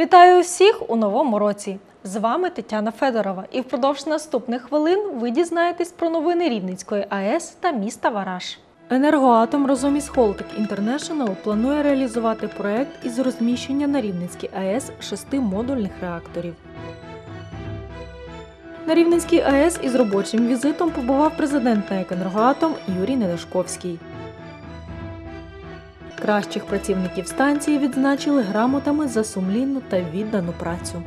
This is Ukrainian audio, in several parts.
Вітаю усіх у новому році! З вами Тетяна Федорова. І впродовж наступних хвилин ви дізнаєтесь про новини Рівненської АЕС та міста Вараж. Енергоатом разом із Холтик Інтернешнл планує реалізувати проект із розміщення на Рівненській АЕС шести модульних реакторів. На Рівненській АЕС із робочим візитом побував президент НАЕК «Енергоатом» Юрій Недашковський. Кращих працівників станції відзначили грамотами за сумлінну та віддану працю.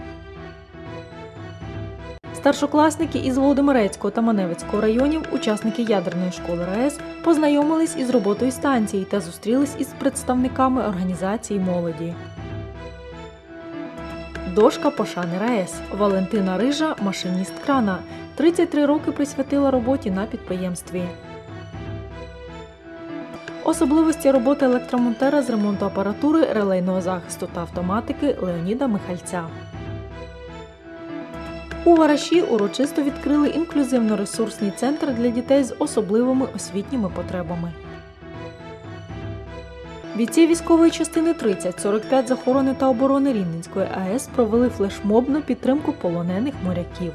Старшокласники із Володимирецького та Маневицького районів, учасники ядерної школи РаЕС, познайомились із роботою станції та зустрілись із представниками організації молоді. Дошка пошани РаЕС. Валентина Рижа, машиніст крана. 33 роки присвятила роботі на підприємстві. Особливості роботи електромонтера з ремонту апаратури, релейного захисту та автоматики Леоніда Михальця. У Вараші урочисто відкрили інклюзивно-ресурсний центр для дітей з особливими освітніми потребами. Бійці військової частини 30 45 з охорони та оборони Рівненської АЕС провели флешмоб на підтримку полонених моряків.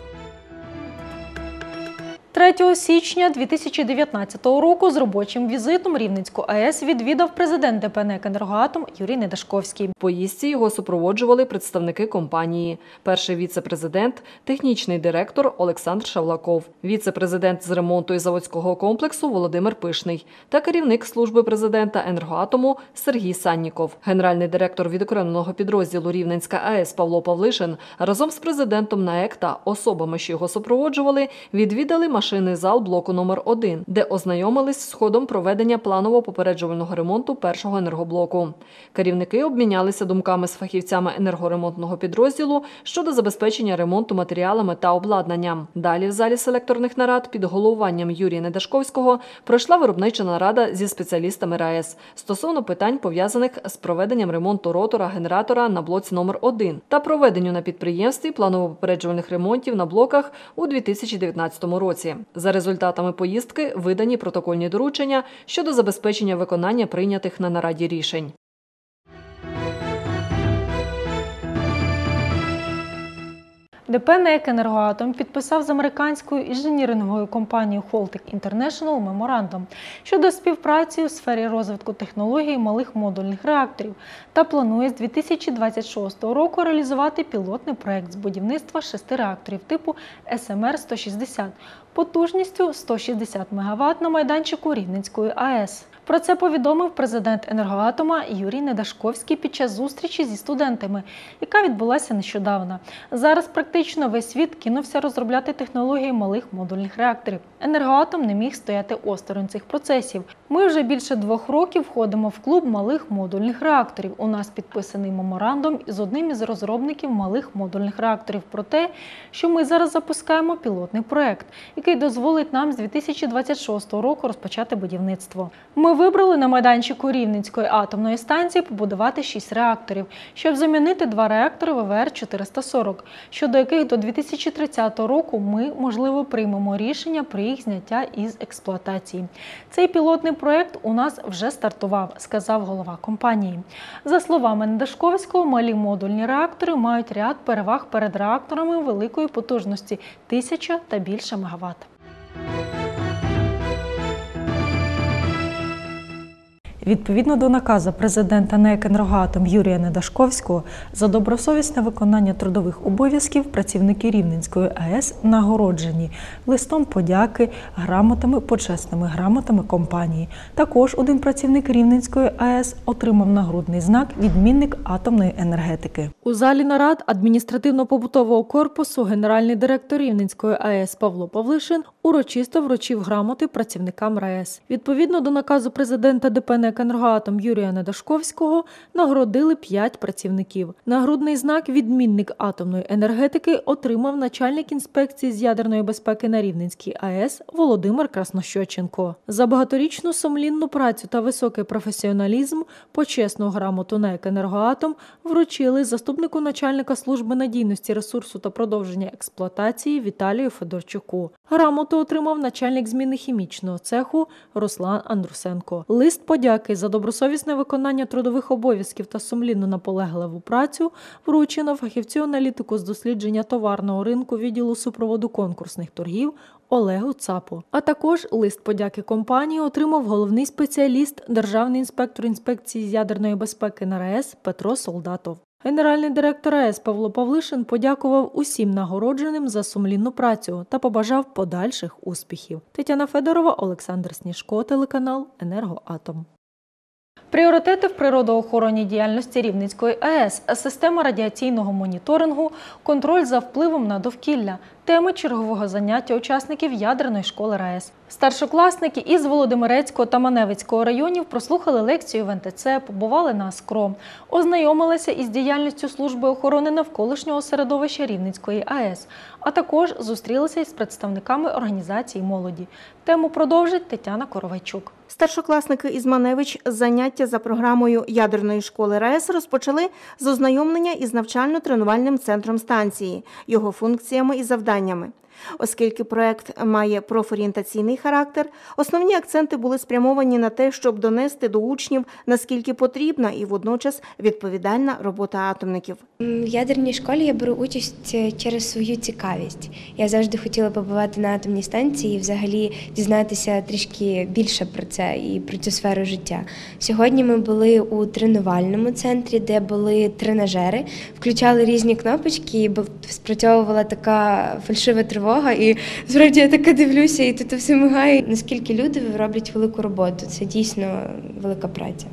3 січня 2019 року з робочим візитом Рівненську АЕС відвідав президент ДП «НЕК «Енергоатом» Юрій Недашковський. Поїздці його супроводжували представники компанії, перший віце-президент, технічний директор Олександр Шавлаков, віце-президент з ремонту і заводського комплексу Володимир Пишний та керівник служби президента енергоатому Сергій Санніков. Генеральний директор відокремленого підрозділу Рівненська АЕС Павло Павлишин разом з президентом НАЕК та особами, що його супроводжували, відвідали машинний зал блоку номер 1 де ознайомились з ходом проведення планово-попереджувального ремонту першого енергоблоку. Керівники обмінялися думками з фахівцями енергоремонтного підрозділу щодо забезпечення ремонту матеріалами та обладнанням. Далі в залі селекторних нарад під головуванням Юрія Недашковського пройшла виробнича нарада зі спеціалістами РаЕС стосовно питань пов'язаних з проведенням ремонту ротора генератора на блоці номер 1 та проведенню на підприємстві планово-попереджувальних ремонтів на блоках у 2019 році. За результатами поїздки видані протокольні доручення щодо забезпечення виконання прийнятих на нараді рішень. ДП «НЕК «Енергоатом» підписав з американською інженіринговою компанією Холтик International меморандум щодо співпраці у сфері розвитку технологій малих модульних реакторів та планує з 2026 року реалізувати пілотний проект з будівництва шести реакторів типу СМР-160 потужністю 160 МВт на майданчику Рівненської АЕС. Про це повідомив президент енергоатома Юрій Недашковський під час зустрічі зі студентами, яка відбулася нещодавно. Зараз практично весь світ кинувся розробляти технології малих модульних реакторів. Енергоатом не міг стояти осторонь цих процесів. Ми вже більше двох років входимо в клуб малих модульних реакторів. У нас підписаний меморандум із одним із розробників малих модульних реакторів про те, що ми зараз запускаємо пілотний проект, який дозволить нам з 2026 року розпочати будівництво. Ми вибрали на майданчику Рівненської атомної станції побудувати 6 реакторів, щоб замінити два реактори ВВР-440, щодо яких до 2030 року ми, можливо, приймемо рішення про їх зняття із експлуатації. Цей пілотний проект у нас вже стартував, сказав голова компанії. За словами Недашковського, малі модульні реактори мають ряд переваг перед реакторами великої потужності 1000 та більше мегаватт. Відповідно до наказу президента НЕК «Енергоатом» Юрія Недашковського за добросовісне виконання трудових обов'язків працівники Рівненської АЕС нагороджені листом подяки, грамотами, почесними грамотами компанії. Також один працівник Рівненської АЕС отримав нагрудний знак Відмінник атомної енергетики. У залі нарад адміністративно-побутового корпусу генеральний директор Рівненської АЕС Павло Павлишин урочисто вручив грамоти працівникам РаЕС. Відповідно до наказу президента ДП «НЕК «Енергоатом» Юрія Недашковського нагородили п'ять працівників. Нагрудний знак Відмінник атомної енергетики отримав начальник інспекції з ядерної безпеки на Рівненській АЕС Володимир Краснощоченко. За багаторічну сумлінну працю та високий професіоналізм почесну грамоту НЕК «Енергоатом» вручили заступнику начальника служби надійності ресурсу та продовження експлуатації Віталію Федорчуку. Грамоту отримав начальник зміни хімічного цеху Руслан Андрусенко. Лист подяки подяки за добросовісне виконання трудових обов'язків та сумлінну наполегливу працю вручено фахівцю аналітику з дослідження товарного ринку відділу супроводу конкурсних торгів Олегу Цапу. А також лист подяки компанії отримав головний спеціаліст, державний інспектор інспекції з ядерної безпеки на РАЕС Петро Солдатов. Генеральний директор АЕС Павло Павлишин подякував усім нагородженим за сумлінну працю та побажав подальших успіхів. Тетяна Федорова, Олександр Сніжко, телеканал Енергоатом. Пріоритети в природоохоронній діяльності Рівненської АЕС, система радіаційного моніторингу, контроль за впливом на довкілля, теми чергового заняття учасників ядерної школи РаЕС. Старшокласники із Володимирецького та Маневицького районів прослухали лекцію в НТЦ, побували на АСКРО, ознайомилися із діяльністю служби охорони навколишнього середовища Рівненської АЕС, а також зустрілися із представниками організації молоді. Тему продовжить Тетяна Коровайчук. Старшокласники із Маневич заняття за програмою ядерної школи РаЕС розпочали з ознайомлення із навчально-тренувальним центром станції, його функціями і завданнями питаннями. Оскільки проект має профорієнтаційний характер, основні акценти були спрямовані на те, щоб донести до учнів, наскільки потрібна і водночас відповідальна робота атомників. В ядерній школі я беру участь е, через свою цікавість. Я завжди хотіла побувати на атомній станції і взагалі дізнатися трішки більше про це і про цю сферу життя. Сьогодні ми були у тренувальному центрі, де були тренажери, включали різні кнопочки, і спрацьовувала така фальшива тривога. І справді я така дивлюся, і тут все мигає. Наскільки люди роблять велику роботу? Це дійсно велика праця.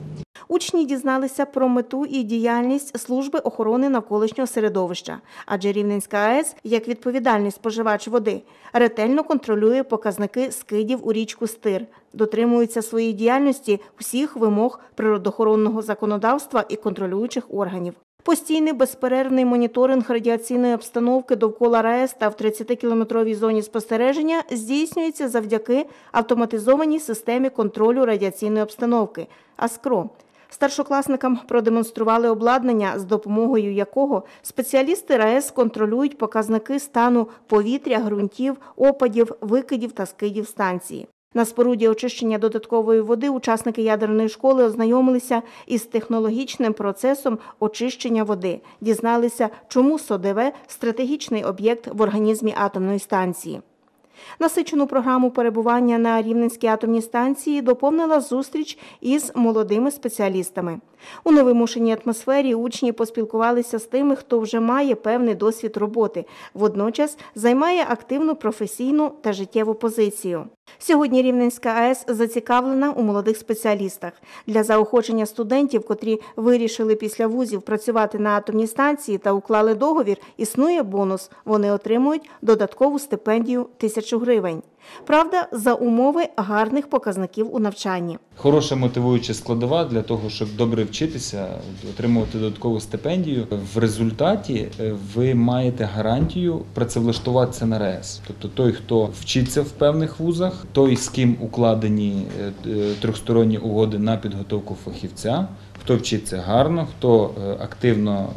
Учні дізналися про мету і діяльність служби охорони навколишнього середовища, адже Рівненська АЕС, як відповідальний споживач води, ретельно контролює показники скидів у річку Стир, дотримується своїй діяльності всіх вимог природоохоронного законодавства і контролюючих органів. Постійний безперервний моніторинг радіаційної обстановки довкола РаЕС та в 30-кілометровій зоні спостереження здійснюється завдяки автоматизованій системі контролю радіаційної обстановки АСКРО. Старшокласникам продемонстрували обладнання, з допомогою якого спеціалісти РаЕС контролюють показники стану повітря, ґрунтів, опадів, викидів та скидів станції. На споруді очищення додаткової води учасники ядерної школи ознайомилися із технологічним процесом очищення води, дізналися, чому СОДВ – стратегічний об'єкт в організмі атомної станції. Насичену програму перебування на Рівненській атомній станції доповнила зустріч із молодими спеціалістами. У невимушеній атмосфері учні поспілкувалися з тими, хто вже має певний досвід роботи, водночас займає активну професійну та життєву позицію. Сьогодні Рівненська АЕС зацікавлена у молодих спеціалістах. Для заохочення студентів, котрі вирішили після вузів працювати на атомній станції та уклали договір, існує бонус. Вони отримують додаткову стипендію тисячу гривень. Правда, за умови гарних показників у навчанні. Хороша мотивуюча складова для того, щоб добре вчитися, отримувати додаткову стипендію. В результаті е, ви маєте гарантію працевлаштуватися на РЕС. Тобто той, хто вчиться в певних вузах, той, з ким укладені е, е, трьохсторонні угоди на підготовку фахівця, хто вчиться гарно, хто активно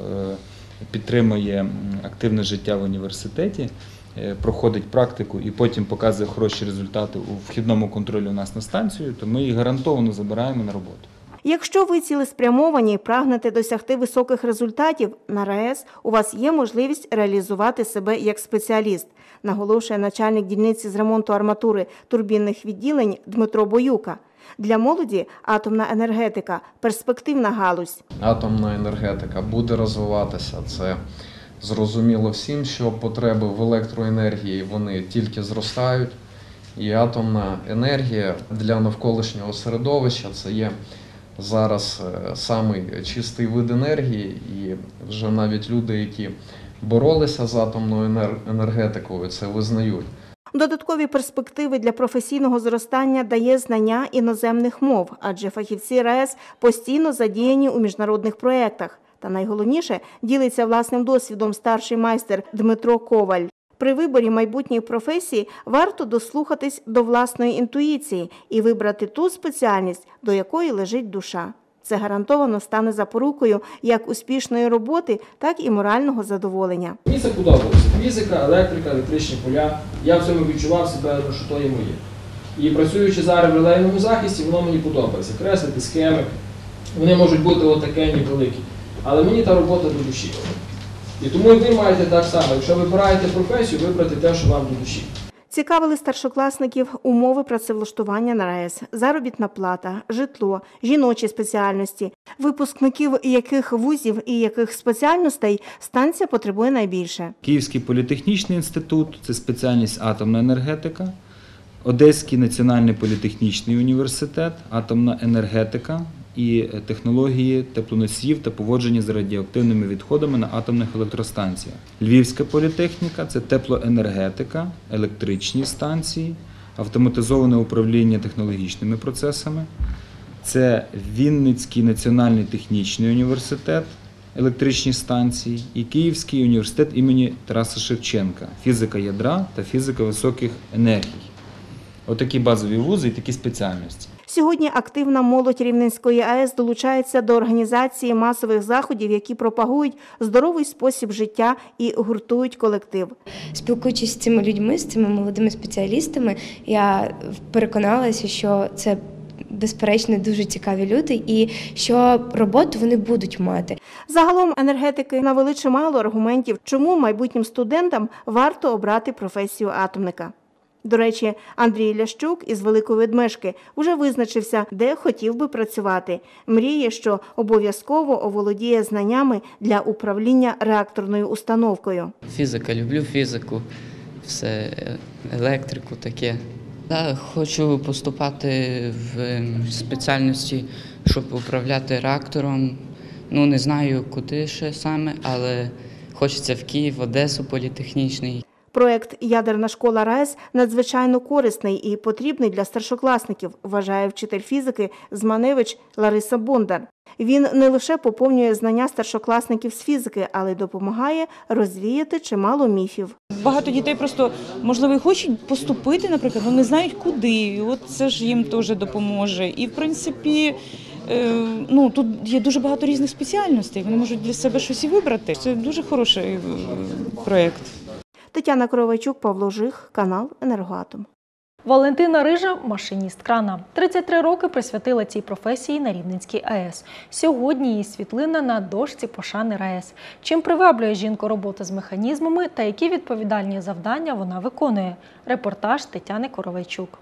підтримує активне життя в університеті. Проходить практику і потім показує хороші результати у вхідному контролі у нас на станцію, то ми їх гарантовано забираємо на роботу. Якщо ви цілеспрямовані і прагнете досягти високих результатів на РаЕС, у вас є можливість реалізувати себе як спеціаліст, наголошує начальник дільниці з ремонту арматури турбінних відділень Дмитро Боюка. Для молоді атомна енергетика перспективна галузь. атомна енергетика буде розвиватися. Це зрозуміло всім, що потреби в електроенергії вони тільки зростають. І атомна енергія для навколишнього середовища це є зараз е, самий чистий вид енергії, і вже навіть люди, які боролися з атомною енергетикою, це визнають. Додаткові перспективи для професійного зростання дає знання іноземних мов, адже фахівці РаЕС постійно задіяні у міжнародних проєктах. Та найголовніше ділиться власним досвідом старший майстер Дмитро Коваль. При виборі майбутньої професії варто дослухатись до власної інтуїції і вибрати ту спеціальність, до якої лежить душа. Це гарантовано стане запорукою як успішної роботи, так і морального задоволення. Мені це подобалося. Фізика, електрика, електричні поля. Я в цьому відчував себе, що то є моє. І працюючи зараз в релейному захисті, воно мені подобається. Креслити схеми. Вони можуть бути отакені великі. Але мені та робота до душі. І тому і ви маєте так само, якщо вибираєте професію, вибрати те, що вам до душі. Цікавили старшокласників умови працевлаштування на РАЕС, заробітна плата, житло, жіночі спеціальності, випускників яких вузів і яких спеціальностей станція потребує найбільше. Київський політехнічний інститут це спеціальність атомна енергетика, Одеський національний політехнічний університет, атомна енергетика і технології теплоносіїв та поводження з радіоактивними відходами на атомних електростанціях. Львівська політехніка це теплоенергетика, електричні станції, автоматизоване управління технологічними процесами. Це Вінницький національний технічний університет, електричні станції і Київський університет імені Тараса Шевченка, фізика ядра та фізика високих енергій. Отакі базові вузи і такі спеціальності. Сьогодні активна молодь Рівненської АЕС долучається до організації масових заходів, які пропагують здоровий спосіб життя і гуртують колектив. Спілкуючись з цими людьми, з цими молодими спеціалістами, я переконалася, що це безперечно дуже цікаві люди, і що роботу вони будуть мати. Загалом енергетики навели чимало аргументів, чому майбутнім студентам варто обрати професію атомника. До речі, Андрій Лящук із Великої Ведмежки вже визначився, де хотів би працювати. Мріє, що обов'язково оволодіє знаннями для управління реакторною установкою. Фізика, люблю фізику, все електрику таке. Да, хочу поступати в ем, спеціальності, щоб управляти реактором. Ну не знаю куди ще саме, але хочеться в Київ, Одесу політехнічний. Проект Ядерна школа РАЕС надзвичайно корисний і потрібний для старшокласників, вважає вчитель фізики Зманевич Лариса Бондар. Він не лише поповнює знання старшокласників з фізики, але й допомагає розвіяти чимало міфів. Багато дітей просто можливо хочуть поступити, наприклад, але не знають куди. І От це ж їм теж допоможе. І в принципі, е, ну тут є дуже багато різних спеціальностей. Вони можуть для себе щось і вибрати. Це дуже хороший е, проєкт. Тетяна Кровачук, Павло Жих, канал Енергоатом. Валентина Рижа машиніст крана. 33 роки присвятила цій професії на Рівненській АЕС. Сьогодні її світлина на дошці пошани РаЕС. Чим приваблює жінку робота з механізмами та які відповідальні завдання вона виконує? Репортаж Тетяни Коровайчук.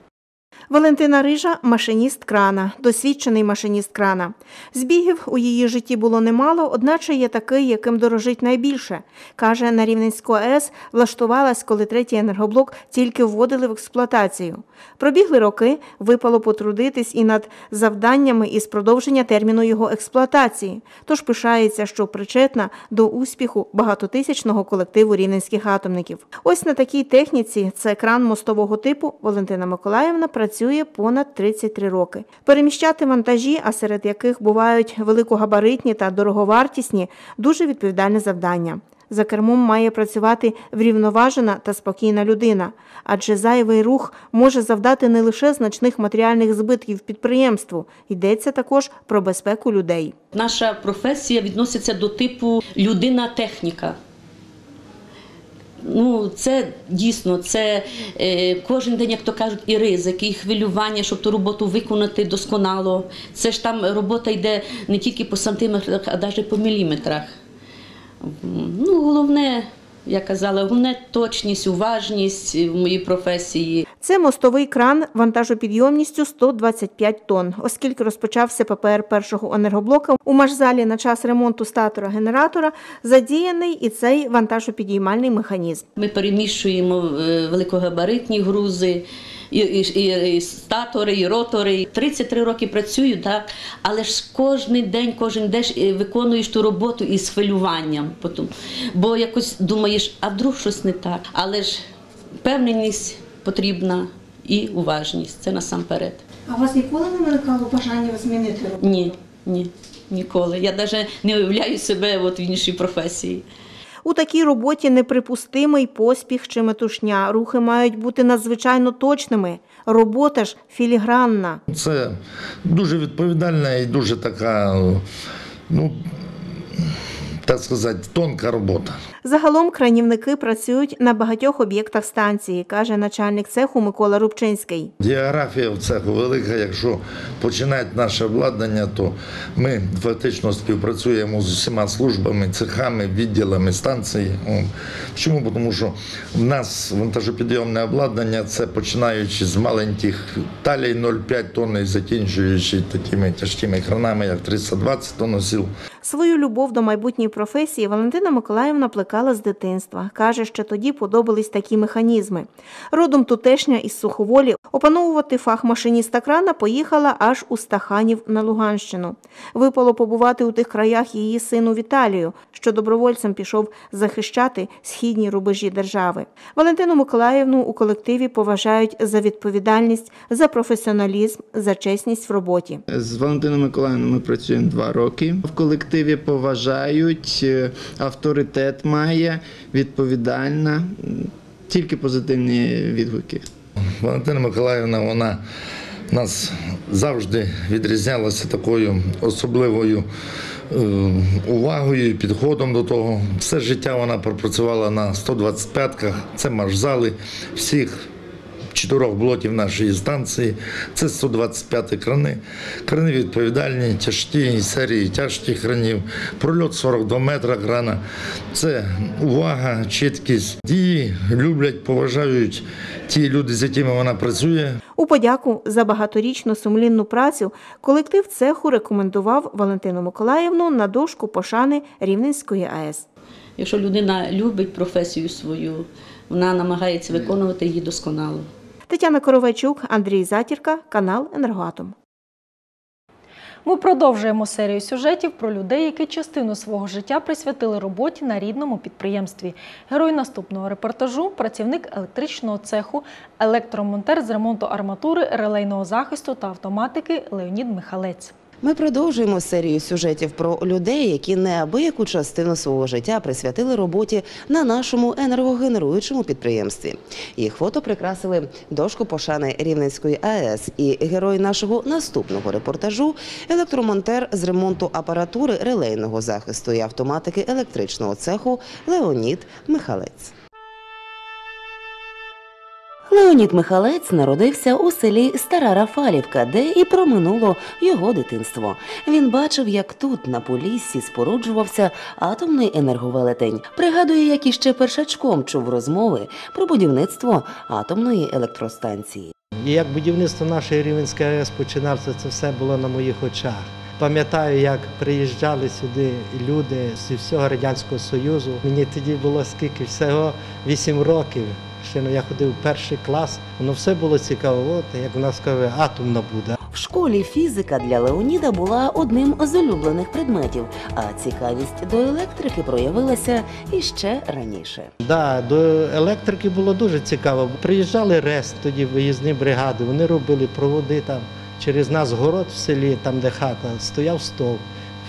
Валентина Рижа машиніст крана, досвідчений машиніст крана. Збігів у її житті було немало, одначе є такий, яким дорожить найбільше. Каже, на Рівненську АЕС влаштувалась, коли третій енергоблок тільки вводили в експлуатацію. Пробігли роки, випало потрудитись і над завданнями із продовження терміну його експлуатації. Тож пишається, що причетна до успіху багатотисячного колективу рівненських атомників. Ось на такій техніці це кран мостового типу Валентина Миколаївна працює понад 33 роки. Переміщати вантажі, а серед яких бувають великогабаритні та дороговартісні, дуже відповідальне завдання. За кермом має працювати врівноважена та спокійна людина, адже зайвий рух може завдати не лише значних матеріальних збитків підприємству, йдеться також про безпеку людей. Наша професія відноситься до типу людина-техніка. Ну, це дійсно, це е, кожен день, як то кажуть, і ризики, і хвилювання, щоб ту роботу виконати досконало. Це ж там робота йде не тільки по сантиметрах, а навіть по міліметрах. Ну, головне, я казала, головне точність, уважність в моїй професії. Це мостовий кран вантажопідйомністю 125 тонн. Оскільки розпочався ППР першого енергоблока, у машзалі на час ремонту статора-генератора задіяний і цей вантажопідіймальний механізм. Ми переміщуємо е, великогабаритні грузи, і, і, і, і статори, і ротори. 33 роки працюю, так, але ж кожен день, кожен день е, виконуєш ту роботу із хвилюванням. Потім. Бо якось думаєш, а вдруг щось не так. Але ж впевненість потрібна і уважність. Це насамперед. А у вас ніколи не виникало бажання змінити роботу? Ні, ні, ніколи. Я навіть не уявляю себе от в іншій професії. У такій роботі неприпустимий поспіх чи метушня. Рухи мають бути надзвичайно точними. Робота ж філігранна. Так сказати, тонка робота. Загалом кранівники працюють на багатьох об'єктах станції, каже начальник цеху Микола Рубчинський. Географія в цеху велика. Якщо починати наше обладнання, то ми фактично співпрацюємо з усіма службами, цехами, відділами станції. Чому? Тому що в нас вантажопідйомне обладнання це починаючи з маленьких талій 0,5 тонн і закінчуючи такими тяжкими кранами, як 320 тонн сіл. Свою любов до майбутньої професії Валентина Миколаївна плекала з дитинства. Каже, що тоді подобались такі механізми. Родом тутешня із Суховолі опановувати фах машиніста крана поїхала аж у Стаханів на Луганщину. Випало побувати у тих краях її сину Віталію, що добровольцем пішов захищати східні рубежі держави. Валентину Миколаївну у колективі поважають за відповідальність, за професіоналізм, за чесність в роботі. З Валентином Миколаївною ми працюємо два роки. В колективі поважають, е, авторитет має, відповідальна, тільки позитивні відгуки. Валентина Миколаївна, вона нас завжди відрізнялася такою особливою е, увагою і підходом до того. Все життя вона пропрацювала на 125-ках, це маршзали всіх. Чотирьох блоків нашої станції це 125 крани. Крани відповідальні, тяжкі серії тяжких кранів, прольот 42 метра крана. Це увага, чіткість. Її люблять, поважають ті люди, з якими вона працює. У подяку за багаторічну сумлінну працю колектив цеху рекомендував Валентину Миколаївну на дошку пошани Рівненської АЕС. Якщо людина любить професію свою, вона намагається виконувати її досконало. Тетяна Коровайчук, Андрій Затірка, канал Енергоатом. Ми продовжуємо серію сюжетів про людей, які частину свого життя присвятили роботі на рідному підприємстві. Герой наступного репортажу працівник електричного цеху, електромонтер з ремонту арматури, релейного захисту та автоматики Леонід Михалець. Ми продовжуємо серію сюжетів про людей, які неабияку частину свого життя присвятили роботі на нашому енергогенеруючому підприємстві. Їх фото прикрасили дошку пошани Рівненської АЕС. І герой нашого наступного репортажу електромонтер з ремонту апаратури релейного захисту і автоматики електричного цеху Леонід Михалець. Леонід Михалець народився у селі Стара Рафалівка, де і проминуло його дитинство. Він бачив, як тут, на Поліссі, споруджувався атомний енерговелетень. Пригадує, як іще першачком чув розмови про будівництво атомної електростанції. Як будівництво нашої Рівненської АЕС починався, це все було на моїх очах. Пам'ятаю, як приїжджали сюди люди з всього Радянського Союзу. Мені тоді було скільки всього 8 років. Ще ну, я ходив в перший клас. Воно все було цікаво. От як в нас каже, атомна буде. В школі фізика для Леоніда була одним з улюблених предметів, а цікавість до електрики проявилася іще раніше. Да, до електрики було дуже цікаво. Приїжджали РЕС, тоді виїзні бригади, вони робили проводи там через нас город в селі, там де хата, стояв стовп.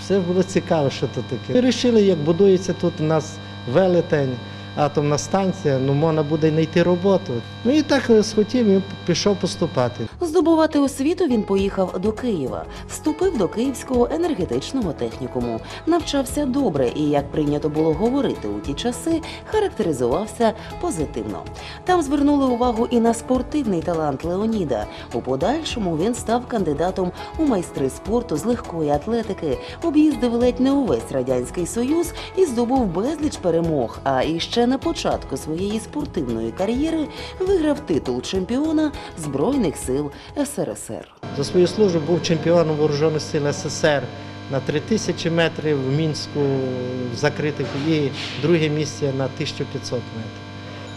Все було цікаво, що то таке. Ми вирішили, як будується тут у нас велетень, атомна станція, ну можна буде знайти роботу. Ну і так е, схотів і пішов поступати. Здобувати освіту він поїхав до Києва, вступив до Київського енергетичного технікуму, навчався добре і, як прийнято було говорити у ті часи, характеризувався позитивно. Там звернули увагу і на спортивний талант Леоніда. У подальшому він став кандидатом у майстри спорту з легкої атлетики, об'їздив ледь не увесь радянський союз і здобув безліч перемог. А іще на початку своєї спортивної кар'єри виграв титул чемпіона Збройних сил СРСР. За свою службу був чемпіоном Вооружених сил СССР на 3000 метрів в Мінську закритих і друге місце на 1500 метрів.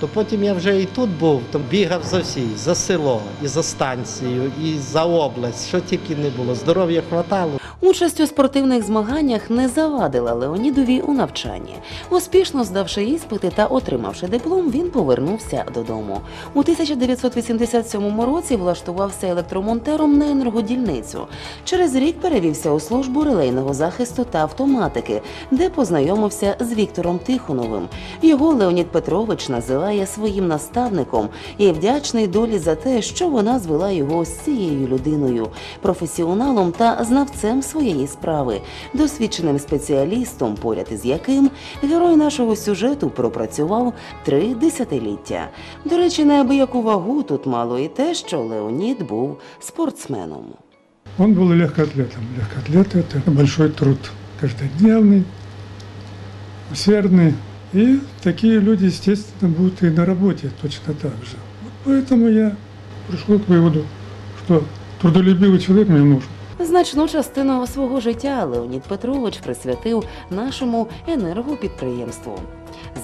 То потім я вже і тут був, то бігав за всі, за село, і за станцію, і за область, що тільки не було. Здоров'я хватало. Участь у спортивних змаганнях не завадила Леонідові у навчанні. Успішно здавши іспити та отримавши диплом, він повернувся додому. У 1987 році влаштувався електромонтером на енергодільницю. Через рік перевівся у службу релейного захисту та автоматики, де познайомився з Віктором Тихоновим. Його Леонід Петрович називає своїм наставником і вдячний долі за те, що вона звела його з цією людиною, професіоналом та знавцем своєї справи, досвідченим спеціалістом, поряд із яким герой нашого сюжету пропрацював три десятиліття. До речі, неабияку вагу тут мало і те, що Леонід був спортсменом. Он был легкоатлетом. Легкоатлет – это большой труд, каждодневный, усердный. И такие люди, естественно, будут и на работе точно так же. Вот поэтому я пришел к выводу, что трудолюбивый человек мне нужен. Значну частину свого життя Леонід Петрович присвятив нашому енергопідприємству.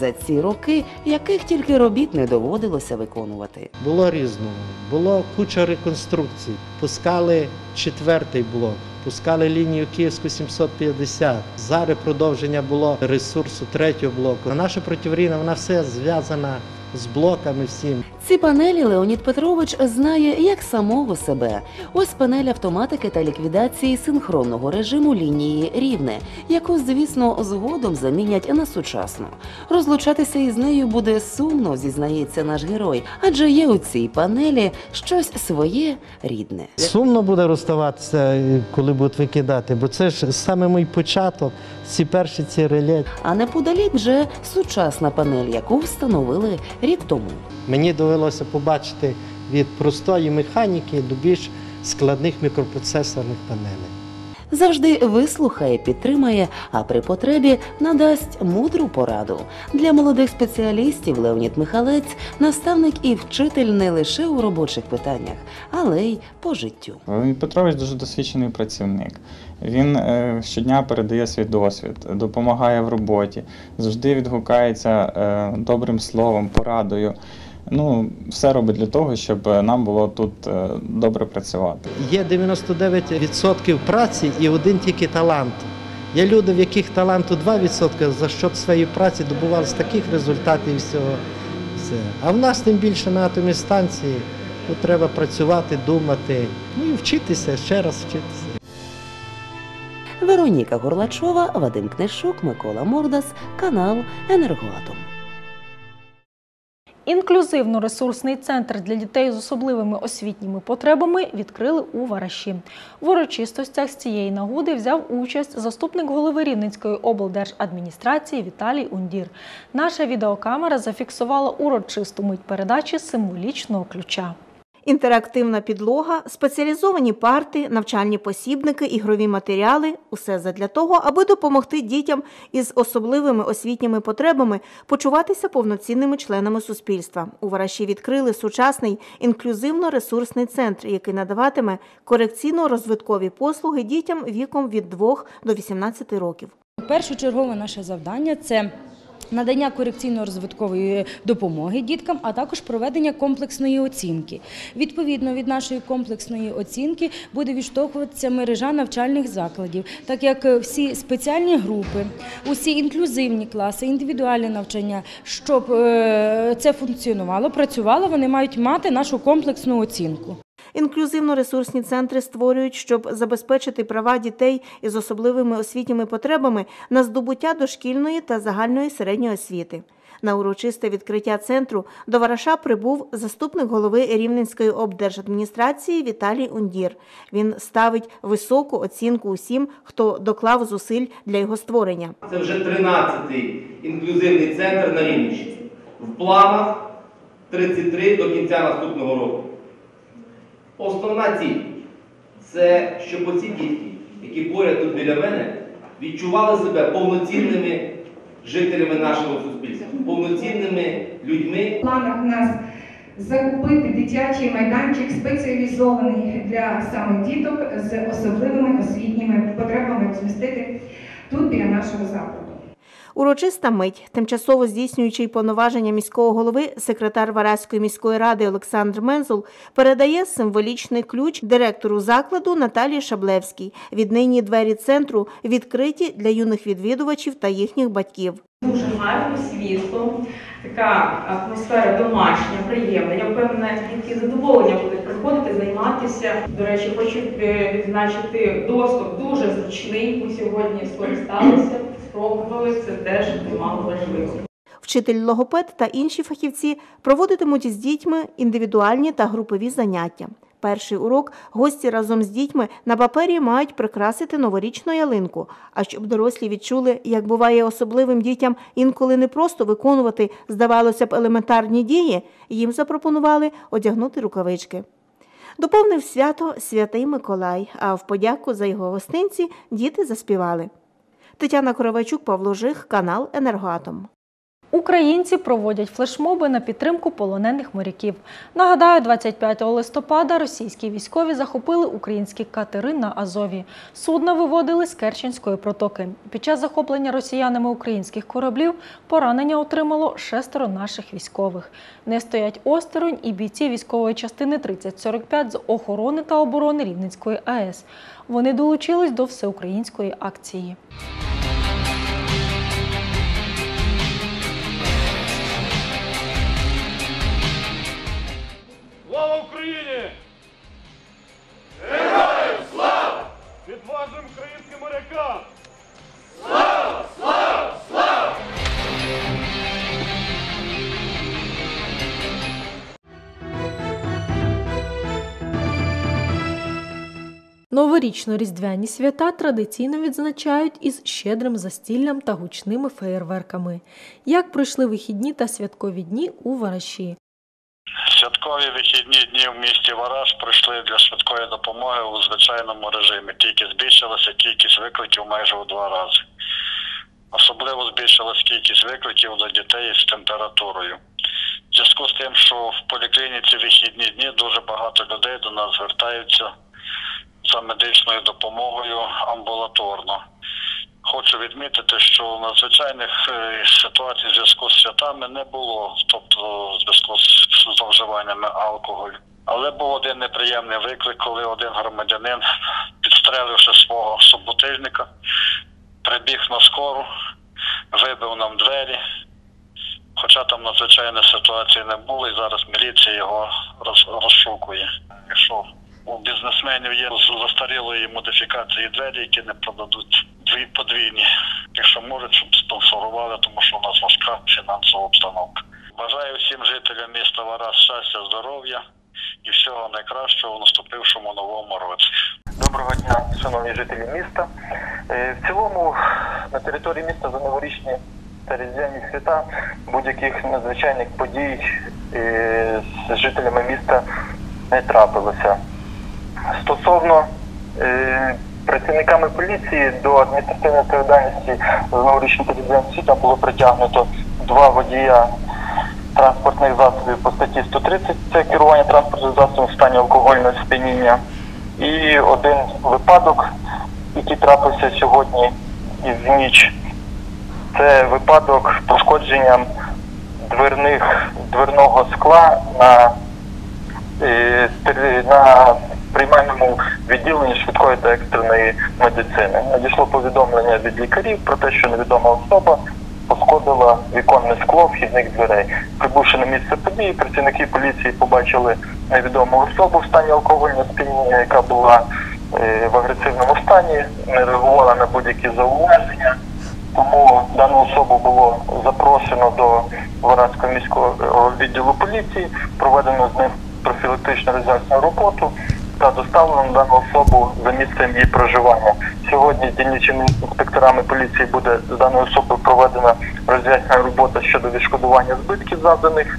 За ці роки яких тільки робіт не доводилося виконувати. Було різного. Було куча реконструкцій. Пускали четвертий блок, пускали лінію Київську 750. Зараз продовження було ресурсу третього блоку. Наша противрійна, вона все зв'язана з блоками всім. Ці панелі Леонід Петрович знає як самого себе. Ось панель автоматики та ліквідації синхронного режиму лінії рівне, яку, звісно, згодом замінять на сучасну. Розлучатися із нею буде сумно, зізнається наш герой, адже є у цій панелі щось своє рідне. Сумно буде розставатися, коли будуть викидати, бо це ж саме мій початок, ці перші ці реле. А неподалік вже сучасна панель, яку встановили рік тому. Мені довелося побачити від простої механіки до більш складних мікропроцесорних панелей. Завжди вислухає, підтримає, а при потребі надасть мудру пораду. Для молодих спеціалістів Леонід Михалець наставник і вчитель не лише у робочих питаннях, але й по життю. Леонід Петрович дуже досвідчений працівник. Він е, щодня передає свій досвід, допомагає в роботі, завжди відгукається е, добрим словом, порадою. Ну, все робить для того, щоб нам було тут е, добре працювати. Є 99% праці і один тільки талант. Є люди, в яких таланту 2%, за що своєї праці добувалися таких результатів і всього. Все. А в нас тим більше на атомній станції тут треба працювати, думати, ну і вчитися, ще раз вчитися. Вероніка Горлачова, Вадим Книшук, Микола Мордас, канал Енергоатом. Інклюзивно-ресурсний центр для дітей з особливими освітніми потребами відкрили у Вараші. В урочистостях з цієї нагоди взяв участь заступник голови Рівненської облдержадміністрації Віталій Ундір. Наша відеокамера зафіксувала урочисту мить передачі символічного ключа. Інтерактивна підлога, спеціалізовані парти, навчальні посібники, ігрові матеріали усе задля того, аби допомогти дітям із особливими освітніми потребами почуватися повноцінними членами суспільства. У Вараші відкрили сучасний інклюзивно-ресурсний центр, який надаватиме корекційно-розвиткові послуги дітям віком від 2 до 18 років. Першочергове наше завдання це надання корекційно-розвиткової допомоги діткам, а також проведення комплексної оцінки. Відповідно від нашої комплексної оцінки буде відштовхуватися мережа навчальних закладів, так як всі спеціальні групи, усі інклюзивні класи, індивідуальне навчання, щоб е, це функціонувало, працювало, вони мають мати нашу комплексну оцінку. Інклюзивно-ресурсні центри створюють, щоб забезпечити права дітей із особливими освітніми потребами на здобуття дошкільної та загальної середньої освіти. На урочисте відкриття центру до Вараша прибув заступник голови Рівненської облдержадміністрації Віталій Ундір. Він ставить високу оцінку усім, хто доклав зусиль для його створення. Це вже 13-й інклюзивний центр на Рівненщині. В планах 33 до кінця наступного року. Основна ціль це щоб оці дітки, які поряд тут біля мене, відчували себе повноцінними жителями нашого суспільства, повноцінними людьми. В планах у нас закупити дитячий майданчик спеціалізований для саме діток з особливими освітніми потребами розмістити тут біля нашого закладу. Урочиста мить, тимчасово здійснюючий повноваження міського голови, секретар Вараської міської ради Олександр Мензул передає символічний ключ директору закладу Наталії Шаблевській. Віднині двері центру відкриті для юних відвідувачів та їхніх батьків. Дуже гарно, світло, така атмосфера домашня, приємна. Я впевнена, дітки задоволення будуть приходити, займатися. До речі, хочу е, відзначити доступ дуже зручний. Ми сьогодні скористалися, спробували. Це теж немало важливо. Вчитель логопед та інші фахівці проводитимуть із дітьми індивідуальні та групові заняття. Перший урок гості разом з дітьми на папері мають прикрасити новорічну ялинку. А щоб дорослі відчули, як буває особливим дітям інколи не просто виконувати, здавалося б, елементарні дії, їм запропонували одягнути рукавички. Доповнив свято святий Миколай, а в подяку за його гостинці діти заспівали. Тетяна Коровайчук, Павло Жих, канал Енергоатом. Українці проводять флешмоби на підтримку полонених моряків. Нагадаю, 25 листопада російські військові захопили українські катери на Азові. Судна виводили з Керченської протоки. Під час захоплення росіянами українських кораблів поранення отримало шестеро наших військових. Не стоять осторонь і бійці військової частини 3045 з охорони та оборони Рівненської АЕС. Вони долучились до всеукраїнської акції. Новорічно-різдвяні свята традиційно відзначають із щедрим застіллям та гучними феєрверками. Як пройшли вихідні та святкові дні у Вараші? Святкові вихідні дні в місті Вараж пройшли для швидкої допомоги у звичайному режимі. Тільки збільшилася кількість викликів майже у два рази. Особливо збільшилась кількість викликів до дітей з температурою. В зв'язку з тим, що в поліклініці вихідні дні дуже багато людей до нас звертаються за медичною допомогою амбулаторно. Хочу відмітити, що надзвичайних е, ситуацій в зв'язку з святами не було, тобто в зв'язку з зловживаннями алкоголю. Але був один неприємний виклик, коли один громадянин, підстреливши свого суботижника, прибіг на скору, вибив нам двері. Хоча там надзвичайної ситуації не було, і зараз міліція його розшукує. Якщо у бізнесменів є застарілої модифікації двері, які не продадуть дві подвійні. Якщо можуть, щоб спонсорували, тому що у нас важка фінансова обстановка. Бажаю всім жителям міста Вараз щастя, здоров'я і всього найкращого у наступившому новому році. Доброго дня, шановні жителі міста. Е, В цілому на території міста за новорічні та різдвяні свята будь-яких надзвичайних подій е, з жителями міста не трапилося. Стосовно е, працівниками поліції до адміністративної відповідальності за новорічні та різдвяні було притягнуто два водія транспортних засобів по статті 130 це керування транспортним засобом в стані алкогольного сп'яніння. І один випадок, який трапився сьогодні і в ніч, це випадок з пошкодженням дверних, дверного скла на, е, на приймальному відділенні швидкої та екстреної медицини. Надійшло повідомлення від лікарів про те, що невідома особа пошкодила віконне скло вхідних дверей. Прибувши на місце події, працівники поліції побачили невідому особу в стані алкогольного сп'яніння, яка була е, в агресивному стані, не реагувала на будь-які зауваження. Тому дану особу було запрошено до Варадського міського відділу поліції, проведено з ним профілактичну роз'яснену роботу та доставлено дану особу за місцем її проживання. Сьогодні дільничими інспекторами поліції буде з даною особою проведена роз'яснена робота щодо відшкодування збитків завданих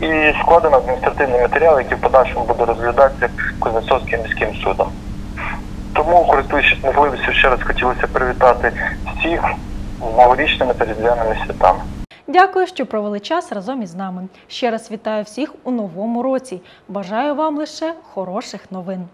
і складено адміністративний матеріал, який в подальшому буде розглядатися Кузнецовським міським судом. Тому, користуючись можливістю, ще раз хотілося привітати всіх з новорічними та різдвяними святами. Дякую, що провели час разом із нами. Ще раз вітаю всіх у новому році. Бажаю вам лише хороших новин.